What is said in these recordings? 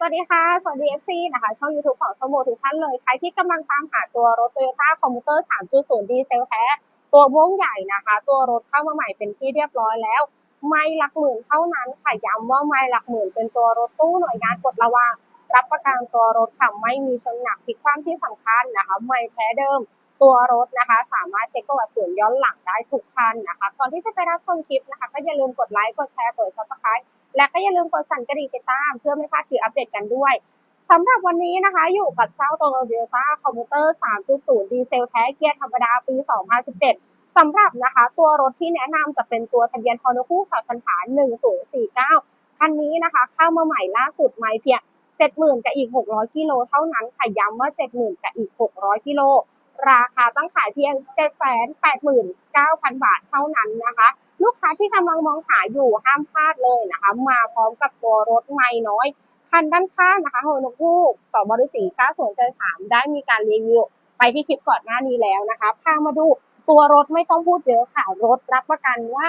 สวัสดีค่ะ สวัสดี FC นะคะ ช่อง YouTube ของสมโมทุกท่านเลย ใครที่กำลังตามหาตัวรถ Toyota Commuter 3.0 ดีเซลแท้ ตัวม่วงใหญ่นะคะ ตัวรถเข้ามาใหม่เป็นที่เรียบร้อยแล้ว ไม่หลักหมื่นเท่านั้นค่ะ ย้ำว่าไม่หลักหมื่นเป็นตัวรถตู้หน่วยงานกดระวาง รับประกันตัวรถค่ะไม่มีชนหนักพลิกคว่ำที่สำคัญนะคะ ไม่แพ้เดิม ตัวรถนะคะ สามารถเช็คประวัติส่วนย้อนหลังได้ทุกคันนะคะ ก่อนที่จะไปรับชมคลิปนะคะ ก็อย่าลืมกดไลค์ กดแชร์ กด subscribe และก็อย่าลืมกดสั่นกระดิ่งติดตาม เพื่อไม่พลาดคลิปอัปเดตกันด้วยสำหรับวันนี้นะคะอยู่กับเจ้าตัว Toyota Commuter 3.0 ดีเซลแท้เกียร์ธรรมดาปี 2017 สำหรับนะคะตัวรถที่แนะนำจะเป็นตัวทะเบียนฮอนคู่ขับสันฐาน 1049 คันนี้นะคะเข้ามาใหม่ล่าสุดไม่เพียง 70,000 กับอีก 600 กิโลเท่านั้นค่ะย้ำว่า 70,000 กับอีก 600 กิโล ราคาตั้งขายเพียง 789,000 บาทเท่านั้นนะคะ ที่กำลังมองหาอยู่ห้ามพลาดเลยนะคะ มาพร้อมกับตัวรถไม่น้อยคันด้านข้างนะคะโฮนกูสองบริสี9073ได้มีการรีวิวไปที่คลิปก่อนหน้านี้แล้วนะคะพามาดูตัวรถไม่ต้องพูดเยอะค่ะ รถรับประกันว่า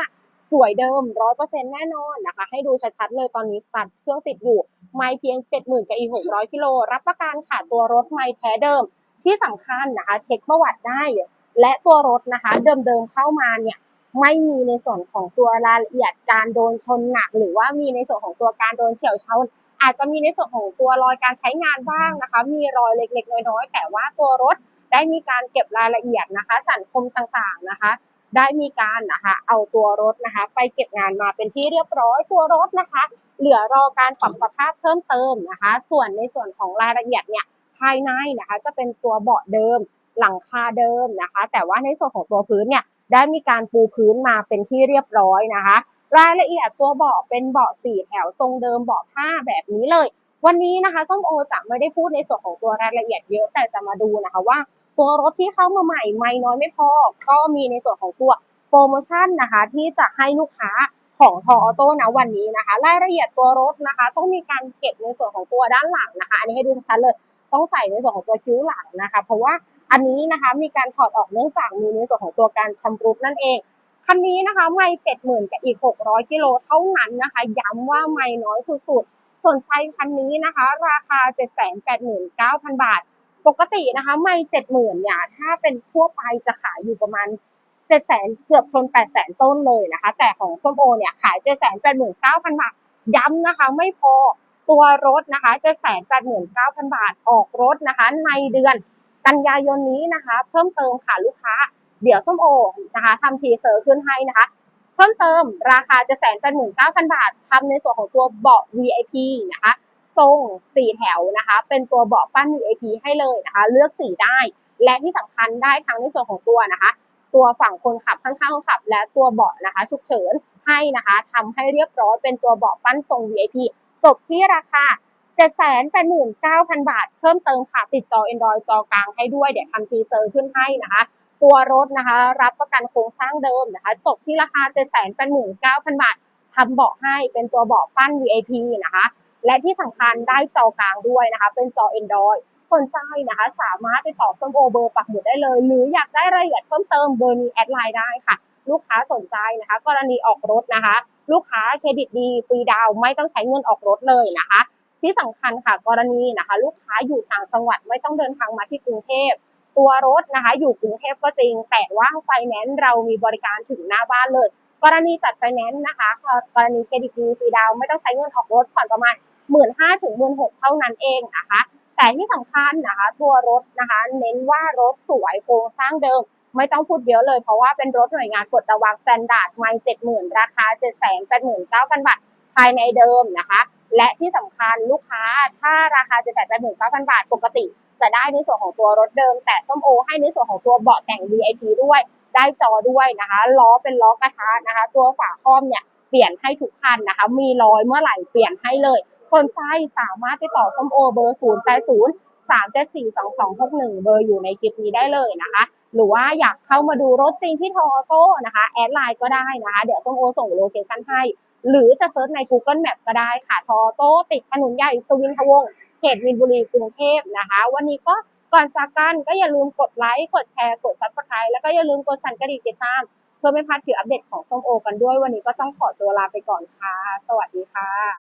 สวยเดิม100%แน่นอนนะคะ ให้ดูชัดๆเลยตอนนี้สตาร์ทเครื่องติดอยู่ ไม่เพียง70,000กับอีก600กิโลรับประกันค่ะตัวรถไม่แท้เดิมที่สำคัญนะคะ เช็คประวัติได้ และตัวรถนะคะ เดิมๆเข้ามาเนี่ย ไม่มีในส่วนของตัวรายละเอียดการโดนชนหนัก หรือว่ามีในส่วนของตัวการโดนเฉียวชนอาจจะมีในส่วนของตัวรอยการใช้งานบ้างนะคะ มีรอยเล็กๆน้อยๆแต่ว่าตัวรถได้มีการเก็บรายละเอียดนะคะ สันคมต่างๆนะคะ ได้มีการนะคะเอาตัวรถนะคะ ไปเก็บงานมาเป็นที่เรียบร้อยตัวรถนะคะ เหลือรอการปรับสภาพเพิ่มเติมนะคะ ส่วนในส่วนของรายละเอียดเนี่ยภายในนะคะ จะเป็นตัวเบาะเดิมหลังคาเดิมนะคะ แต่ว่าในส่วนของตัวพื้นเนี่ย ได้มีการปูพื้นมาเป็นที่เรียบร้อยนะคะ รายละเอียดตัวเบาะเป็นเบาะสี่แถวทรงเดิมเบาะผ้าแบบนี้เลย วันนี้นะคะส้มโอจะไม่ได้พูดในส่วนของตัวรายละเอียดเยอะแต่จะมาดูนะคะว่า ตัวรถที่เข้ามาใหม่ไม่น้อยไม่พอ ก็มีในส่วนของตัวโปรโมชั่นนะคะที่จะให้ลูกค้าของทออโต้นะวันนี้นะคะ รายละเอียดตัวรถนะคะ ต้องมีการเก็บในส่วนของตัวด้านหลังนะคะ อันนี้ให้ดูชัดเลย ต้องใส่ในส่วนของตัวคิ้วหลังนะคะ เพราะว่าอันนี้นะคะมีการถอดออกเนื่องจากมีในส่วนของตัวการชำรุดนั่นเองคันนี้นะคะไม่เจ็ดหมื่นกับอีกหกร้อยกิโลเท่านั้นนะคะ ย้ำว่าไม่น้อยสุดๆสนใจคันนี้นะคะ ราคาเจ็ดแสนแปดหมื่นเก้าพันบาท ปกตินะคะไม่เจ็ดหมื่นเนี่ยถ้าเป็นทั่วไปจะขายอยู่ประมาณเจ็ดแสนเกือบชนแปดแสนต้นเลยนะคะ แต่ของส้มโอเนี่ยขายเจ็ดแสนแปดหมื่นเก้าพันบาท ย้ำนะคะไม่พอ ตัวรถนะคะจะแสนแปดหมื่นเก้าพันบาทออกรถนะคะ ในเดือนกันยายนนี้นะคะ เพิ่มเติมค่ะลูกค้า เดี๋ยวส้มโอนะคะทำทีเซอร์ขึ้นให้นะคะ เพิ่มเติมราคาจะแสนแปดหมื่นเก้าพันบาททำในส่วนของตัวเบาะ VIP นะคะทรงสี่แถวนะคะ เป็นตัวเบาะปั้น VIP ให้เลยนะคะ เลือกสีได้ และที่สำคัญได้ทั้งในส่วนของตัวนะคะ ตัวฝั่งคนขับข้างๆคนขับ และตัวเบาะนะคะฉุกเฉินให้นะคะทำให้เรียบร้อยเป็นตัวเบาะปั้นทรง VIP จบที่ราคา 789,000 บาท เพิ่มเติมค่ะ ติดจอ Android จอกลางให้ด้วย เดี๋ยวทำทีเซอร์ขึ้นให้นะคะ ตัวรถนะคะ รับประกันโครงสร้างเดิมนะคะ จบที่ราคา 789,000 บาททำเบาะให้เป็นตัวเบาะปั้น VIP นะคะ และที่สำคัญได้จอกลางด้วยนะคะ เป็นจอ Android สนใจนะคะ สามารถติดต่อส้มโอเบอร์ปักหมุดได้เลย หรืออยากได้รายละเอียดเพิ่มเติมเบอร์นี้แอดไลน์ได้ค่ะ ลูกค้าสนใจนะคะ กรณีออกรถนะคะ ลูกค้าเครดิตดีฟรีดาวไม่ต้องใช้เงินออกรถเลยนะคะ ที่สำคัญค่ะกรณีนะคะ ลูกค้าอยู่ต่างจังหวัดไม่ต้องเดินทางมาที่กรุงเทพตัวรถนะคะ อยู่กรุงเทพก็จริง แต่ว่าไฟแนนซ์เรามีบริการถึงหน้าบ้านเลย กรณีจัดไฟแนนซ์นะคะกรณีเครดิตดีฟรีดาวไม่ต้องใช้เงินออกรถผ่อนประมาณหมื่นห้าถึงหมื่นหกเท่านั้นเองนะคะแต่ที่สำคัญนะคะ ตัวรถนะคะ เน้นว่ารถสวยโครงสร้างเดิม ไม่ต้องพูดเยอะเลยเพราะว่าเป็นรถหน่วยงานกดระวังสแตนดาร์ดไม่เจ็ดหมื่นราคาเจ็ดแสนแปดหมื่นเก้าพันบาทภายในเดิมนะคะ และที่สำคัญลูกค้าถ้าราคา7 8 9 0 0 0บาทปกติ จะได้ในส่วนของตัวรถเดิม แต่ส้มโอ ให้ในส่วนของตัวเบาะแต่ง VIP ด้วย ได้จอด้วยนะคะล้อเป็นล้อกระทะนะคะ ตัวฝาครอบเนี่ยเปลี่ยนให้ทุกคันนะคะ มีรอยเมื่อไหร่เปลี่ยนให้เลยสนใจสามารถติดต่อส้มโอเบอร์ 0 8 0 3 7 4 2 2 6 1 เบอร์อยู่ในคลิปนี้ได้เลยนะคะ หรือว่าอยากเข้ามาดูรถจริงที่ทอโต้นะคะแอดไลน์ก็ได้นะคะ เดี๋ยวส้มโอส่งโลเคชั่นให้ หรือจะเซิร์ชใน Google Map ก็ได้ค่ะทอโต้ติดถนนใหญ่สวินทวงศ์เขตมินบุรีกรุงเทพนะคะ วันนี้ก็ก่อนจากกันก็อย่าลืมกดไลค์กดแชร์กด Subscribe แล้วก็อย่าลืมกดสั่นกระดิ่งติดตาม เพื่อไม่พลาดคลิปอัปเดตของส้มโอกันด้วยวันนี้ก็ต้องขอตัวลาไปก่อนค่ะ สวัสดีค่ะ